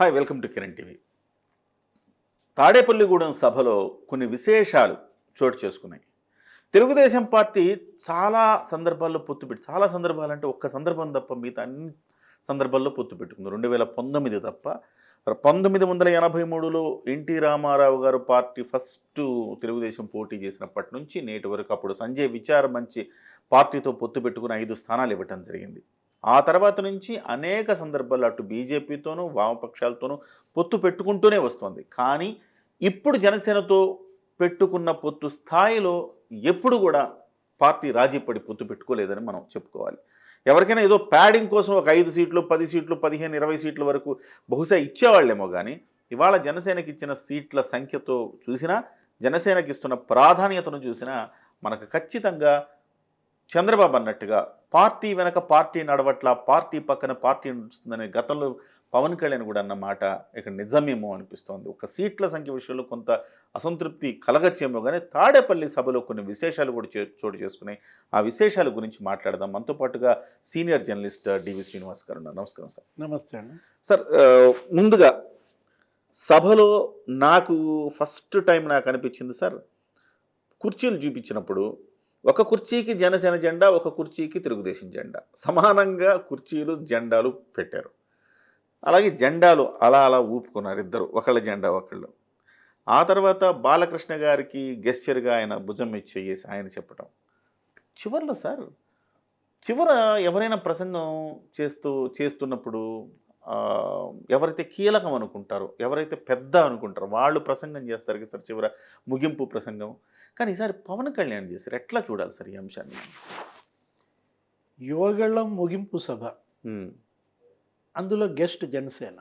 Hi welcome to Kiran TV. Tadepalligudem సభలో కొన్ని విశేషాలు చోటు చేసుకున్నాయి. తెలుగుదేశం పార్టీ చాలా సందర్భాల్లో పొత్తు పెట్టి చాలా సందర్భాలు అంటే ఒక్క సందర్భం తప్ప మిగతా అన్ని సందర్భాల్లో పొత్తు పెట్టుకుంది. రెండు వేల పంతొమ్మిది తప్ప. పంతొమ్మిది వందల ఎనభై మూడులో ఎన్టీ రామారావు గారు పార్టీ ఫస్ట్ తెలుగుదేశం పోటీ చేసినప్పటి నుంచి నేటి వరకు అప్పుడు సంజయ్ విచార మంచి పార్టీతో పొత్తు పెట్టుకుని ఐదు స్థానాలు ఇవ్వటం జరిగింది. ఆ తర్వాత నుంచి అనేక సందర్భాల్లో అటు బీజేపీతోనూ వామపక్షాలతోనూ పొత్తు పెట్టుకుంటూనే వస్తుంది. కానీ ఇప్పుడు జనసేనతో పెట్టుకున్న పొత్తు స్థాయిలో ఎప్పుడు కూడా పార్టీ రాజీ పడి పొత్తు పెట్టుకోలేదని మనం చెప్పుకోవాలి. ఎవరికైనా ఏదో ప్యాడింగ్ కోసం ఒక ఐదు సీట్లు పది సీట్లు పదిహేను ఇరవై సీట్ల వరకు బహుశా ఇచ్చేవాళ్ళేమో కానీ ఇవాళ జనసేనకి ఇచ్చిన సీట్ల సంఖ్యతో చూసినా జనసేనకి ఇస్తున్న ప్రాధాన్యతను చూసినా మనకు ఖచ్చితంగా చంద్రబాబు అన్నట్టుగా పార్టీ వెనక పార్టీ నడవట్ల పార్టీ పక్కన పార్టీ నడుస్తుందనే గతంలో పవన్ కళ్యాణ్ కూడా అన్న మాట ఇక్కడ నిజమేమో అనిపిస్తోంది. ఒక సీట్ల సంఖ్య విషయంలో కొంత అసంతృప్తి కలగచ్చేమో కానీ తాడేపల్లి సభలో కొన్ని విశేషాలు కూడా చే- చోటు చేసుకున్నాయి. ఆ విశేషాల గురించి మాట్లాడదాం. మనతో పాటుగా సీనియర్ జర్నలిస్ట్ డివి శ్రీనివాస్ గారు ఉన్నారు. నమస్కారం సార్. నమస్తే అండి. సార్ ముందుగా సభలో నాకు ఫస్ట్ టైం నాకు అనిపించింది సార్ కుర్చీలు చూపించినప్పుడు ఒక కుర్చీకి జనసేన జెండా ఒక కుర్చీకి తెలుగుదేశం జెండా. సమానంగా కుర్చీలు జెండాలు పెట్టారు. అలాగే జెండాలు అలా అలా ఊపుకున్నారు ఇద్దరు ఒకళ్ళ జెండా ఒకళ్ళు. ఆ తర్వాత బాలకృష్ణ గారికి గెస్చర్గా ఆయన భుజం ఇచ్చేసి ఆయన చెప్పడం చివరిలో సార్ చివర ఎవరైనా ప్రసంగం చేస్తూ చేస్తున్నప్పుడు ఎవరైతే కీలకం అనుకుంటారో ఎవరైతే పెద్ద అనుకుంటారో వాళ్ళు ప్రసంగం చేస్తారు కదా సార్ చివర ముగింపు ప్రసంగం. కానీ ఈసారి పవన్ కళ్యాణ్ చేశారు. ఎట్లా చూడాలి సార్ ఈ అంశాన్ని? యువగళం ముగింపు సభ. అందులో గెస్ట్ జనసేన.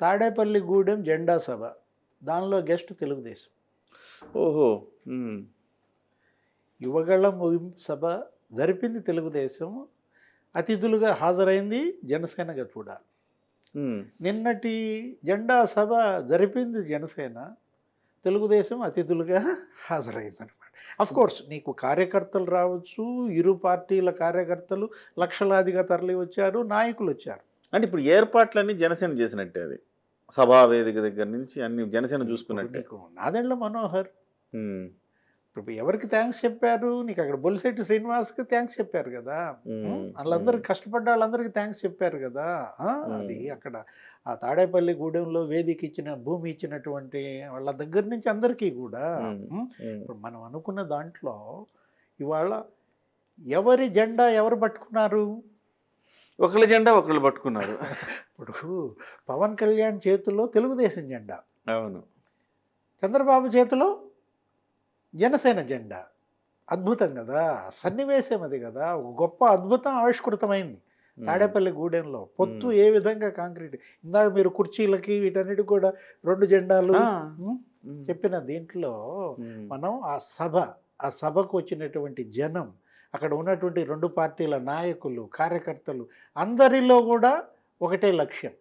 తాడేపల్లి గూడెం జెండా సభ. దానిలో గెస్ట్ తెలుగుదేశం. ఓహో! యువగళం ముగింపు సభ జరిపింది తెలుగుదేశం. అతిథులుగా హాజరైంది జనసేనగా చూడాలి నిన్నటి జెండా సభ జరిపింది జనసేన. తెలుగుదేశం అతిథులుగా హాజరైంది అనమాట అఫ్ కోర్స్ నీకు కార్యకర్తలు రావచ్చు ఇరు పార్టీల కార్యకర్తలు లక్షలాదిగా తరలి వచ్చారు నాయకులు వచ్చారు. అంటే ఇప్పుడు ఏర్పాట్లన్నీ జనసేన చేసినట్టే అది. సభా వేదిక దగ్గర నుంచి అన్ని జనసేన చూసుకున్నట్టే. నాదెండ్ల మనోహర్? ఇప్పుడు ఎవరికి థ్యాంక్స్ చెప్పారు? నీకు అక్కడ బొలిశెట్టి శ్రీనివాస్కి థ్యాంక్స్ చెప్పారు కదా. ఉమ్, వాళ్ళందరికి కష్టపడ్డ వాళ్ళందరికీ థ్యాంక్స్ చెప్పారు కదా. అది అక్కడ ఆ తాడేపల్లి గూడెంలో వేదిక ఇచ్చిన భూమి ఇచ్చినటువంటి వాళ్ళ దగ్గర నుంచి అందరికీ కూడా ఇప్పుడు మనం అనుకున్న దాంట్లో ఇవాళ ఎవరి జెండా ఎవరు పట్టుకున్నారు? ఒకళ్ళ జెండా ఒకళ్ళు పట్టుకున్నారు. ఇప్పుడు పవన్ కళ్యాణ్ చేతిలో తెలుగుదేశం జెండా. అవును. చంద్రబాబు చేతిలో జనసేన జెండా. అద్భుతం కదా సన్నివేశం అది కదా ఒక గొప్ప అద్భుతం ఆవిష్కృతమైంది. తాడేపల్లి గూడెంలో పొత్తు. ఏ విధంగా కాంక్రీట్? ఇందాక మీరు కుర్చీలకి వీటన్నిటికి కూడా రెండు జెండాలు చెప్పిన దీంట్లో మనం ఆ సభ ఆ సభకు వచ్చినటువంటి జనం అక్కడ ఉన్నటువంటి రెండు పార్టీల నాయకులు కార్యకర్తలు అందరిలో కూడా ఒకటే లక్ష్యం.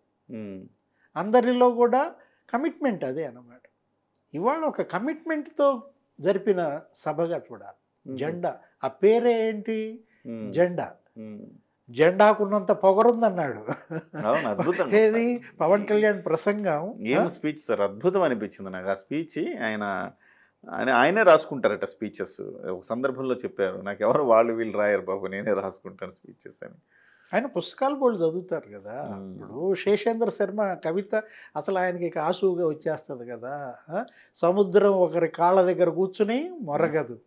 అందరిలో కూడా కమిట్మెంట్ అదే అన్నమాట. ఇవాళ ఒక కమిట్మెంట్తో జరిపిన సభగా చూడాలి. జెండా. ఆ పేరే ఏంటి జెండా. జెండాకున్నంత పొగరుందన్నాడు. ఏది? పవన్ కళ్యాణ్ ప్రసంగం ఏం స్పీచ్ సార్? అద్భుతం అనిపించింది నాకు. ఆ స్పీచ్ ఆయన ఆయన ఆయనే రాసుకుంటారట స్పీచెస్. ఒక సందర్భంలో చెప్పారు. నాకు ఎవరు వాళ్ళు వీళ్ళు రాయరు బాబు నేనే రాసుకుంటాను స్పీచెస్ అని. ఆయన పుస్తకాలు వాళ్ళు చదువుతారు కదా. ఇప్పుడు శేషేంద్ర శర్మ కవిత అసలు ఆయనకి ఆసువుగా వచ్చేస్తుంది కదా? సముద్రం ఒకరి కాళ్ళ దగ్గర కూర్చుని మొరగదు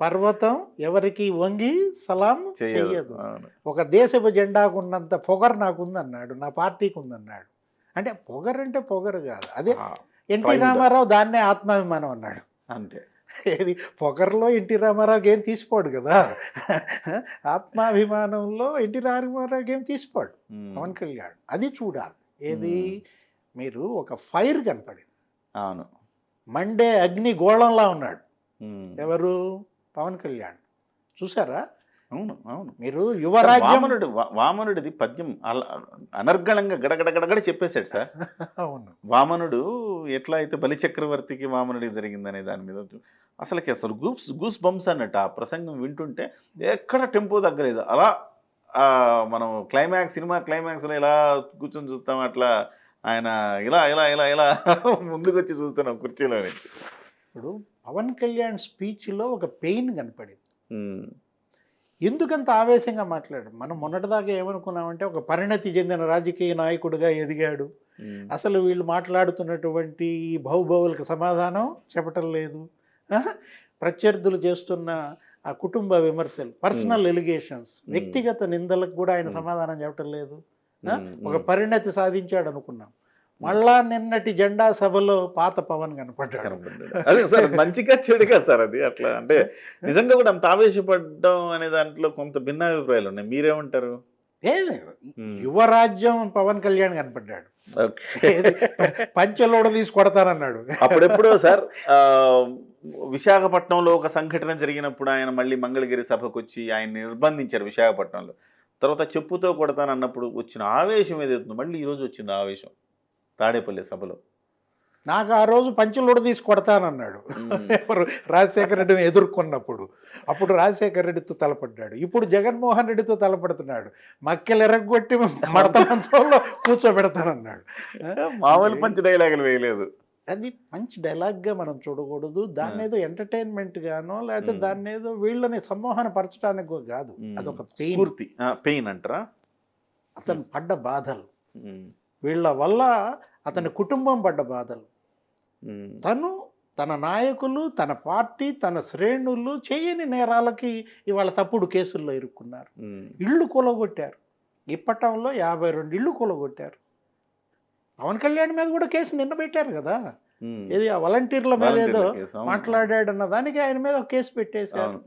పర్వతం ఎవరికి వంగి సలాం చెయ్యదు అవును. ఒక దేశపు జెండాకు ఉన్నంత పొగరు నాకు ఉందన్నాడు నా పార్టీకి ఉందన్నాడు అంటే పొగరు అంటే పొగరు కాదు అదే ఎన్టీ. రామారావు దాన్నే ఆత్మాభిమానం అన్నాడు అంతే ఏది? పొగర్లో ఎన్టీ రామారావుకి ఏం తీసిపోడు కదా. ఆత్మాభిమానంలో ఎన్టీ రామారావుకి ఏం తీసిపోడు పవన్ కళ్యాణ్. అది చూడాలి. ఏది. మీరు ఒక ఫైర్ కనపడింది. అవును. మండే అగ్ని గోళంలా ఉన్నాడు. ఎవరు? పవన్ కళ్యాణ్. చూసారా? అవును అవును. మీరు యువరాజ్యం వామనుడు వా- వామనుడిది పద్యం అల- అనర్గళంగా గడగడ గడగడ చెప్పేశాడు సార్. అవును. వామనుడు ఎట్లా అయితే బలిచక్రవర్తికి వామనుడికి జరిగిందనే దాని మీద అసలుకి అసలు గూస్ గూస్ బంప్స్ అన్నట్టు ఆ ప్రసంగం వింటుంటే ఎక్కడ టెంపో తగ్గలేదు. అలా మనం క్లైమాక్స్ సినిమా క్లైమాక్స్లో ఇలా కూర్చొని చూస్తాం అట్లా ఆయన ఇలా ఇలా ఇలా ఇలా ముందుకు వచ్చి చూస్తున్నాం కుర్చీలో నుంచి. ఇప్పుడు పవన్ కళ్యాణ్ స్పీచ్లో ఒక పెయిన్ కనపడింది. ఎందుకంత ఆవేశంగా మాట్లాడాడు? మనం మొన్నటిదాకా ఏమనుకున్నామంటే ఒక పరిణతి చెందిన రాజకీయ నాయకుడిగా ఎదిగాడు. అసలు వీళ్ళు మాట్లాడుతున్నటువంటి ఈ బహుబవులకు సమాధానం చెప్పటం లేదు? ప్రత్యర్థులు చేస్తున్న ఆ కుటుంబ విమర్శలు పర్సనల్ ఎలిగేషన్స్ వ్యక్తిగత నిందలకు కూడా ఆయన. సమాధానం చెప్పటం లేదు. ఒక. పరిణతి సాధించాడు అనుకున్నాం. మళ్ళా నిన్నటి జెండా సభలో పాత పవన్ కనపడ్డాడు. అదే సార్ మంచిగా చెడుగా సార్ అది. అట్లా అంటే నిజంగా కూడా అంత ఆవేశపడడం అనే దాంట్లో కొంత భిన్నాభిప్రాయాలు ఉన్నాయి. మీరేమంటారు? యువరాజ్యం పవన్ కళ్యాణ్ కనపడ్డాడు? పంచలోడ తీసి కొడతానన్నాడు. అప్పుడెప్పుడో సార్ విశాఖపట్నంలో ఒక సంఘటన జరిగినప్పుడు ఆయన మళ్ళీ మంగళగిరి సభకు వచ్చి ఆయన నిర్బంధించారు విశాఖపట్నంలో. తర్వాత చెప్పుతో కొడతాను అన్నప్పుడు వచ్చిన ఆవేశం ఏదైతుందో మళ్ళీ ఈరోజు వచ్చింది ఆవేశం. తాడేపల్లి సభలో. నాకు ఆ రోజు పంచలోడ తీసి కొడతానన్నాడు. ఎవరు? రాజశేఖర రెడ్డిని ఎదుర్కొన్నప్పుడు. అప్పుడు రాజశేఖర రెడ్డితో తలపడ్డాడు. ఇప్పుడు జగన్మోహన్ రెడ్డితో తలపడుతున్నాడు. మక్కెలు ఎరగొట్టి మడత మంచంలో కూర్చోబెడతానన్నాడు. మామూలు పంచ డైలాగులు వేయలేదు. అది మంచి డైలాగ్గా మనం చూడకూడదు. దాన్ని ఏదో ఎంటర్టైన్మెంట్ గానో లేకపోతే. దాన్ని ఏదో వీళ్ళని సంమోహన పరచడానికి కాదు. అదొక పెయిన్. పెయిన్ అంటారా? అతను పడ్డ బాధలు. వీళ్ళ వల్ల అతని కుటుంబం పడ్డ బాధలు. తను తన నాయకులు తన పార్టీ తన శ్రేణులు చేయని నేరాలకి ఇవాళ తప్పుడు కేసుల్లో ఇరుక్కున్నారు. ఇళ్ళు కూలగొట్టారు. ఇప్పటంలో యాభై రెండు ఇళ్ళు కూలగొట్టారు. పవన్ కళ్యాణ్ మీద కూడా కేసు నిన్న పెట్టారు కదా. ఏది ఆ వాలంటీర్ల మీద ఏదో. మాట్లాడాడన్న దానికి ఆయన మీద ఒక కేసు పెట్టేశారు.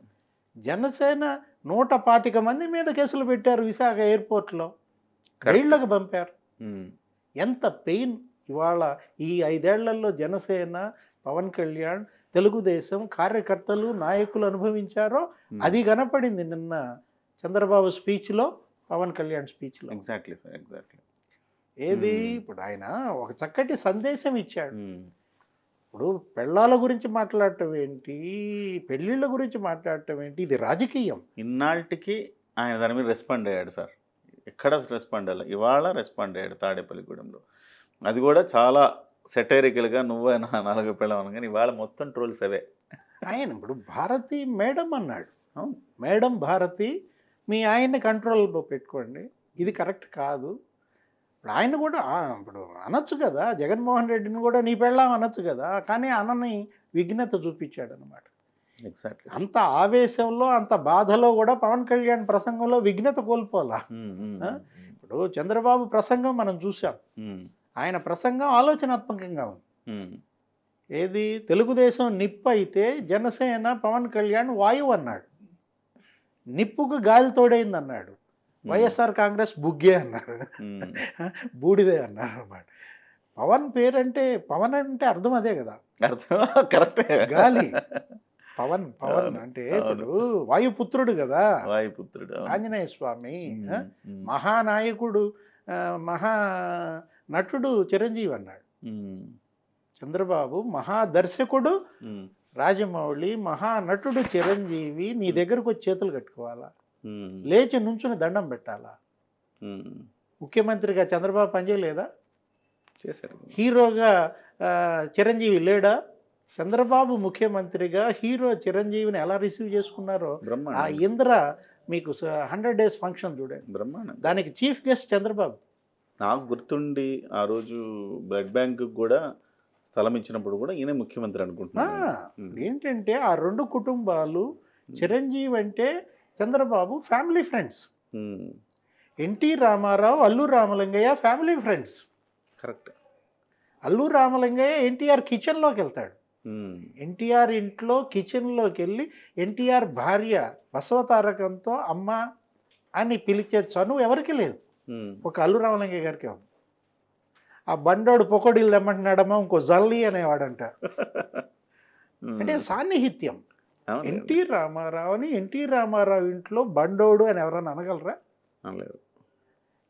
జనసేన నూట పాతిక మంది మీద కేసులు పెట్టారు విశాఖ ఎయిర్పోర్ట్లో. జైళ్ళకు పంపారు. ఎంత పెయిన్. ఇవాళ ఈ ఐదేళ్ళలో జనసేన పవన్ కళ్యాణ్ తెలుగుదేశం కార్యకర్తలు నాయకులు అనుభవించారో. అది కనపడింది నిన్న చంద్రబాబు స్పీచ్లో పవన్ కళ్యాణ్ స్పీచ్లో ఎగ్జాక్ట్లీ సార్ ఎగ్జాక్ట్లీ ఏది. ఇప్పుడు ఆయన ఒక చక్కటి సందేశం ఇచ్చాడు. ఇప్పుడు పెళ్ళాల గురించి మాట్లాడటం ఏంటి? పెళ్ళిళ్ళ గురించి మాట్లాడటం ఏంటి? ఇది రాజకీయం. ఇన్నాళ్ళకి ఆయన దాని మీద రెస్పాండ్ అయ్యాడు సార్ ఎక్కడ రెస్పాండ్ అయ్యాలి ఇవాళ రెస్పాండ్ అయ్యాడు తాడేపల్లిగూడెంలో. అది కూడా చాలా సెటైరికల్గా నువ్వే నా నాలుగు పిల్లవను కానీ ఇవాళ మొత్తం ట్రోల్స్ అవే. ఆయన ఇప్పుడు భారతి మేడం అన్నాడు. మేడం భారతి మీ ఆయన్ని కంట్రోల్లో పెట్టుకోండి. ఇది కరెక్ట్ కాదు. ఇప్పుడు ఆయన కూడా ఇప్పుడు అనొచ్చు కదా జగన్మోహన్ రెడ్డిని కూడా నీ పెళ్ళాం అనొచ్చు కదా కానీ అనని విఘ్నత చూపించాడు అనమాట ఎగ్జాక్ట్లీ అంత ఆవేశంలో అంత బాధలో కూడా పవన్ కళ్యాణ్ ప్రసంగంలో విఘ్నత కోల్పోలా? ఇప్పుడు చంద్రబాబు ప్రసంగం మనం చూసాం. ఆయన ప్రసంగం ఆలోచనాత్మకంగా ఉంది. ఏది? తెలుగుదేశం నిప్పు అయితే జనసేన పవన్ కళ్యాణ్ వాయువు అన్నాడు. నిప్పుకు గాలి తోడైంది అన్నాడు వైఎస్ఆర్ కాంగ్రెస్ బుగ్గే అన్నారు. బూడిదే అన్నారు అన్నమాట. పవన్ పేరంటే పవన్ అంటే అర్థం అదే కదా. అర్థం? కరెక్టే. గాలి. పవన్ పవన్ అంటే. ఇప్పుడు వాయుపుత్రుడు కదా. వాయుపుత్రుడు. ఆంజనేయ స్వామి మహానాయకుడు మహా నటుడు చిరంజీవి అన్నాడు. చంద్రబాబు మహాదర్శకుడు రాజమౌళి మహానటుడు చిరంజీవి నీ దగ్గరకు వచ్చి చేతులు కట్టుకోవాలా? లేచి నుంచుని దండం పెట్టాలా. ముఖ్యమంత్రిగా చంద్రబాబు పనిచేయలేదా? చేశాడు. హీరోగా చిరంజీవి లేడా? చంద్రబాబు ముఖ్యమంత్రిగా హీరో చిరంజీవిని ఎలా రిసీవ్ చేసుకున్నారో ఆ ఇంద్ర మీకు హండ్రెడ్ డేస్ ఫంక్షన్ చూడండి. బ్రహ్మాండం. దానికి చీఫ్ గెస్ట్ చంద్రబాబు. నాకు గుర్తుండి ఆ రోజు బ్లడ్ బ్యాంక్ కూడా స్థలం ఇచ్చినప్పుడు కూడా ఈయన ముఖ్యమంత్రి అనుకుంటున్నాను ఏంటంటే ఆ రెండు కుటుంబాలు చిరంజీవి అంటే Chandrababu family friends. NT Ramarao Allu Ramalingaiah family friends. Correct. Allu Ramalingaiah NTR కిచెన్లోకి వెళ్తాడు. ఎన్టీఆర్ ఇంట్లో కిచెన్లోకి వెళ్ళి ఎన్టీఆర్ భార్య బసవతారకంతో అమ్మ అని పిలిచే చనువు ఎవరికి లేదు. ఒక అల్లు రామలింగయ్య గారికి ఉంది. ఆ బండోడు పొకోడీలు తెమ్మంటున్నాడమ్మా ఇంకో జల్లి అనేవాడంట. అంటే సాన్నిహిత్యం. ఎన్టీ రామారావుని ఎన్టీ రామారావు ఇంట్లో బండోడు అని ఎవరైనా అనగలరా.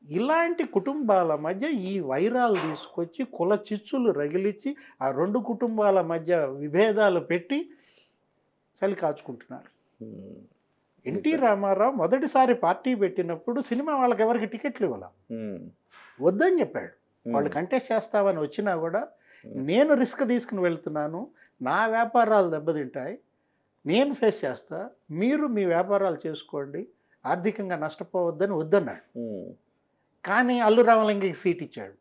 ఇలాంటి కుటుంబాల మధ్య ఈ వైరాలు తీసుకొచ్చి కుల చిచ్చులు రగిలించి ఆ రెండు కుటుంబాల మధ్య విభేదాలు పెట్టి చలి కాచుకుంటున్నారు. ఎన్టీ రామారావు మొదటిసారి పార్టీ పెట్టినప్పుడు సినిమా వాళ్ళకి ఎవరికి టికెట్లు ఇవ్వాల? వద్దని చెప్పాడు. వాళ్ళు కంటెస్ట్ చేస్తామని వచ్చినా కూడా. నేను రిస్క్ తీసుకుని వెళ్తున్నాను నా వ్యాపారాలు దెబ్బతింటాయి నేను ఫేస్ చేస్తా మీరు మీ వ్యాపారాలు చేసుకోండి ఆర్థికంగా నష్టపోవద్దని వద్దన్నాడు. కానీ అల్లు రామలింగకి సీట్ ఇచ్చాడు.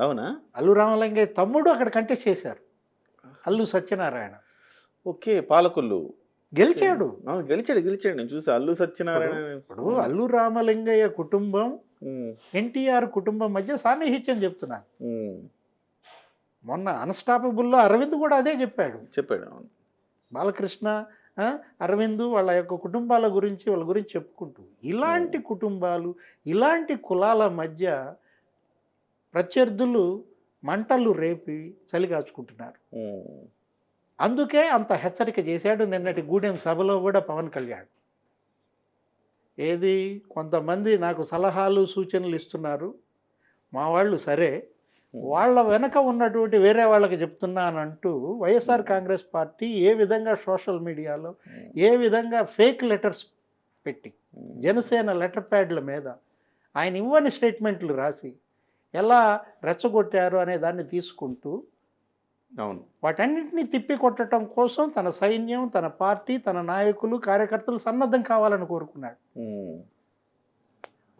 అవునా? అల్లు రామలింగయ్య తమ్ముడు అక్కడ కంటెస్ట్ చేశారు. అల్లు సత్యనారాయణ. ఓకే పాలకొల్లు. గెలిచాడు. గెలిచాడు గెలిచాడు. నేను చూసా. అల్లు సత్యనారాయణ ఇప్పుడు అల్లు రామలింగయ్య కుటుంబం ఎన్టీఆర్ కుటుంబం మధ్య సాన్నిహిత్యం చెప్తున్నాను ఉమ్, మొన్న అన్స్టాపబుల్లో అరవింద్ కూడా అదే చెప్పాడు. చెప్పాడు బాలకృష్ణ అరవింద్ వాళ్ళ యొక్క కుటుంబాల గురించి వాళ్ళ గురించి చెప్పుకుంటూ ఇలాంటి కుటుంబాలు ఇలాంటి కులాల మధ్య ప్రత్యర్థులు మంటలు రేపి చలిగాచుకుంటున్నారు. అందుకే అంత హెచ్చరిక చేశాడు. నిన్నటి గూడెం సభలో కూడా పవన్ కళ్యాణ్. ఏది? కొంతమంది నాకు సలహాలు సూచనలు ఇస్తున్నారు. మా వాళ్ళు సరే. వాళ్ళ వెనక ఉన్నటువంటి వేరే వాళ్ళకి చెప్తున్నానంటూ వైఎస్ఆర్ కాంగ్రెస్ పార్టీ ఏ విధంగా సోషల్ మీడియాలో ఏ విధంగా ఫేక్ లెటర్స్ పెట్టి జనసేన లెటర్ ప్యాడ్ల మీద ఆయన ఇవ్వని స్టేట్మెంట్లు రాసి ఎలా రెచ్చగొట్టారు అనే దాన్ని తీసుకుంటూ అవును. వాటన్నిటిని తిప్పి కొట్టడం కోసం తన సైన్యం తన పార్టీ తన నాయకులు కార్యకర్తలు సన్నద్ధం కావాలని కోరుకున్నాడు.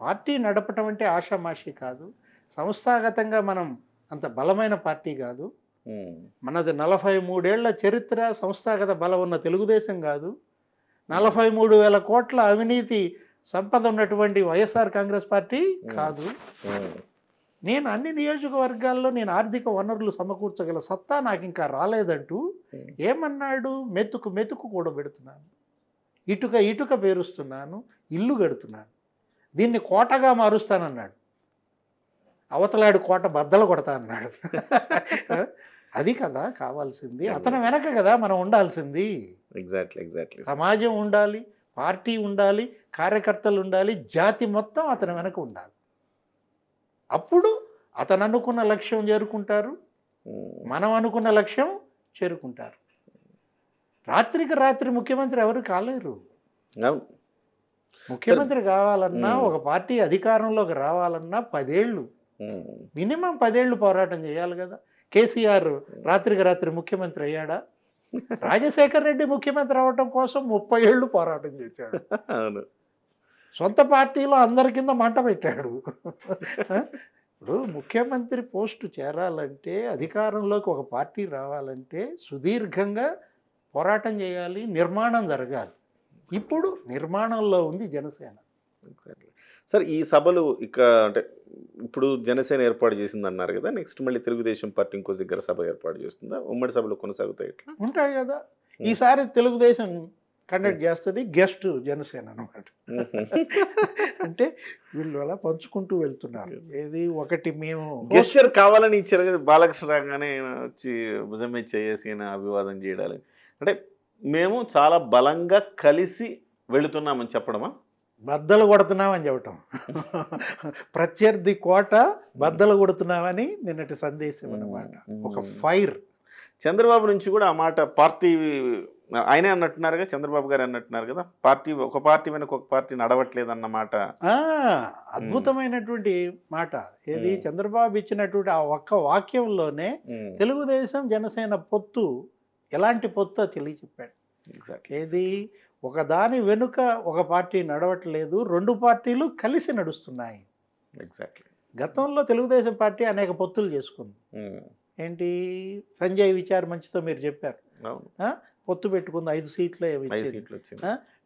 పార్టీ నడపటం అంటే ఆషామాషి కాదు. సంస్థాగతంగా మనం అంత బలమైన పార్టీ కాదు. మనది నలభై మూడేళ్ళ చరిత్ర సంస్థాగత బలం ఉన్న తెలుగుదేశం కాదు. నలభై మూడు వేల కోట్ల అవినీతి సంపద ఉన్నటువంటి వైఎస్ఆర్ కాంగ్రెస్ పార్టీ కాదు. నేను అన్ని నియోజకవర్గాల్లో నేను ఆర్థిక వనరులు సమకూర్చగల సత్తా నాకు ఇంకా రాలేదంటూ ఏమన్నాడు? మెతుకు మెతుకు కూడా పెడుతున్నాను. ఇటుక ఇటుక పేరుస్తున్నాను. ఇల్లు కడుతున్నాను. దీన్ని కోటగా మారుస్తానన్నాడు. అవతలాడు కోట బద్దలు కొడతా అన్నాడు అది కదా కావాల్సింది. అతని వెనక కదా మనం ఉండాల్సింది. ఎగ్జాక్ట్లీ ఎగ్జాక్ట్లీ సమాజం ఉండాలి పార్టీ ఉండాలి కార్యకర్తలు ఉండాలి జాతి మొత్తం అతని వెనక ఉండాలి. అప్పుడు అతను అనుకున్న లక్ష్యం చేరుకుంటారు. మనం అనుకున్న లక్ష్యం చేరుకుంటారు. రాత్రికి రాత్రి ముఖ్యమంత్రి ఎవరు కాలేరు. ముఖ్యమంత్రి కావాలన్నా. ఒక పార్టీ అధికారంలోకి రావాలన్నా పదేళ్ళు. మినిమం పదేళ్ళు పోరాటం చేయాలి కదా. కేసీఆర్ రాత్రికి రాత్రి ముఖ్యమంత్రి అయ్యాడా? రాజశేఖర్ రెడ్డి ముఖ్యమంత్రి అవటం కోసం ముప్పై ఏళ్ళు పోరాటం చేశాడు. అవును. సొంత పార్టీలో అందరి కింద మంట పెట్టాడు. ఇప్పుడు ముఖ్యమంత్రి పోస్టు చేరాలంటే అధికారంలోకి ఒక పార్టీ రావాలంటే సుదీర్ఘంగా పోరాటం చేయాలి నిర్మాణం జరగాలి. ఇప్పుడు నిర్మాణంలో ఉంది జనసేన. సార్ ఈ సభలు ఇక్కడ అంటే ఇప్పుడు జనసేన ఏర్పాటు చేసింది అన్నారు కదా నెక్స్ట్ మళ్ళీ తెలుగుదేశం పార్టీ ఇంకో దగ్గర సభ ఏర్పాటు చేస్తుందా? ఉమ్మడి సభలు కొనసాగుతాయి ఉంటాయి కదా. ఈసారి తెలుగుదేశం కండక్ట్ చేస్తుంది గెస్ట్ జనసేన అనమాట అంటే వీళ్ళు అలా పంచుకుంటూ వెళ్తున్నారు. ఏది ఒకటి మేము గెస్చర్ కావాలని ఇచ్చారు కదా బాలకృష్ణ రాగానే వచ్చి భుజం మీద చేసి అభివాదం చేయడాలి. అంటే మేము చాలా బలంగా కలిసి వెళుతున్నామని చెప్పడమా? బద్దలు కొడుతున్నామని చెప్పటం. ప్రత్యర్థి కోట బద్దలు కొడుతున్నామని నిన్నటి సందేశం అన్నమాట. ఒక ఫైర్. చంద్రబాబు నుంచి కూడా ఆ మాట పార్టీ ఆయనే అన్నట్టున్నారుగా చంద్రబాబు గారు అన్నట్టున్నారు కదా. పార్టీ ఒక పార్టీ వెనక ఒక పార్టీ నడవట్లేదు అన్నమాట ఆ, అద్భుతమైనటువంటి మాట. ఏది. చంద్రబాబు ఇచ్చినటువంటి ఆ ఒక్క వాక్యంలోనే తెలుగుదేశం జనసేన పొత్తు ఎలాంటి పొత్తు తెలియ చెప్పాడు. ఏది? ఒక దాని వెనుక ఒక పార్టీ నడవట్లేదు రెండు పార్టీలు కలిసి నడుస్తున్నాయి. Exactly. గతంలో తెలుగుదేశం పార్టీ అనేక పొత్తులు చేసుకుంది. ఏంటి? సంజయ్ విచార్ మంచితో మీరు చెప్పారు. పొత్తు పెట్టుకుంది. ఐదు సీట్లు?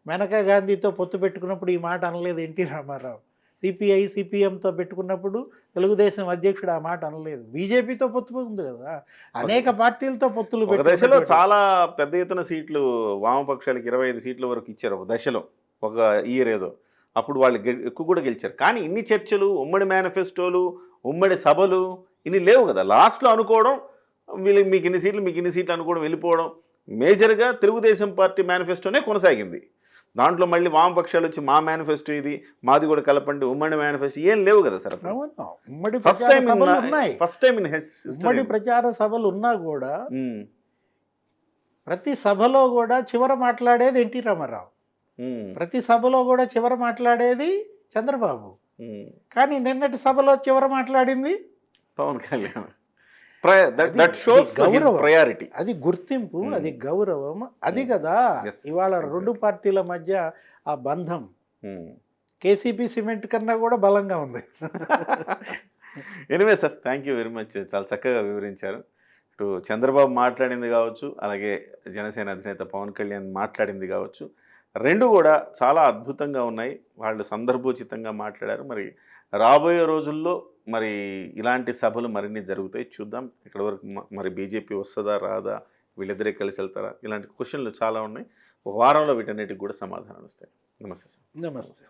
మేనకా గాంధీతో పొత్తు పెట్టుకున్నప్పుడు ఈ మాట అనలేదు ఎన్టీ రామారావు. సిపిఐ సిపిఎంతో పెట్టుకున్నప్పుడు తెలుగుదేశం అధ్యక్షుడు ఆ మాట అనలేదు. బీజేపీతో పొత్తు ఉంది కదా. అనేక పార్టీలతో పొత్తులు దశలో చాలా పెద్ద ఎత్తున సీట్లు వామపక్షాలకు ఇరవై ఐదు సీట్ల వరకు ఇచ్చారు ఒక దశలో ఒక ఇయర్ ఏదో. అప్పుడు వాళ్ళు ఎక్కువ కూడా గెలిచారు. కానీ ఇన్ని చర్చలు ఉమ్మడి మేనిఫెస్టోలు ఉమ్మడి సభలు ఇన్ని లేవు కదా. లాస్ట్లో అనుకోవడం వీళ్ళు మీకు ఇన్ని సీట్లు మీకు ఇన్ని సీట్లు అనుకోవడం వెళ్ళిపోవడం మేజర్గా తెలుగుదేశం పార్టీ మేనిఫెస్టోనే కొనసాగింది. దాంట్లో మళ్ళీ వామపక్షాలు వచ్చి మా మేనిఫెస్టో ఇది మాది కూడా కలపండి ఉమ్మడి మేనిఫెస్టో ఏం లేవు కదా సార్. ఉమ్మడి ఫస్ట్ ప్రచార టైం ఉన్నాయి. ఫస్ట్ టైం ఇన్ ఉమ్మడి ప్రచార సభలు ఉన్నా కూడా ప్రతి సభలో కూడా చివర మాట్లాడేది ఎన్టీ రామారావు. ప్రతి సభలో కూడా చివర మాట్లాడేది చంద్రబాబు. కానీ నిన్నటి సభలో చివర మాట్లాడింది? పవన్ కళ్యాణ్. దట్ షోస్ అది గౌరవం. ప్రయారిటీ అది గుర్తింపు Hmm. అది గౌరవం అది Hmm. కదా. ఇవాళ. రెండు పార్టీల మధ్య ఆ బంధం. కేసీపీ సిమెంట్ కన్నా కూడా బలంగా ఉంది. Anyway sir thank you very much చాలా చక్కగా వివరించారు. ఇటు చంద్రబాబు మాట్లాడింది కావచ్చు అలాగే జనసేన అధినేత పవన్ కళ్యాణ్ మాట్లాడింది కావచ్చు. రెండు కూడా చాలా అద్భుతంగా ఉన్నాయి. వాళ్ళు సందర్భోచితంగా మాట్లాడారు. మరి రాబోయే రోజుల్లో మరి ఇలాంటి సభలు మరిన్ని జరుగుతాయి. చూద్దాం. ఇక్కడ వరకు మ- మరి బీజేపీ వస్తుందా రాదా? వీళ్ళిద్దరే కలిసి వెళ్తారా? ఇలాంటి క్వశ్చన్లు చాలా ఉన్నాయి. ఒక వారంలో వీటన్నిటికి కూడా సమాధానాలు వస్తాయి. నమస్తే సార్. నమస్తే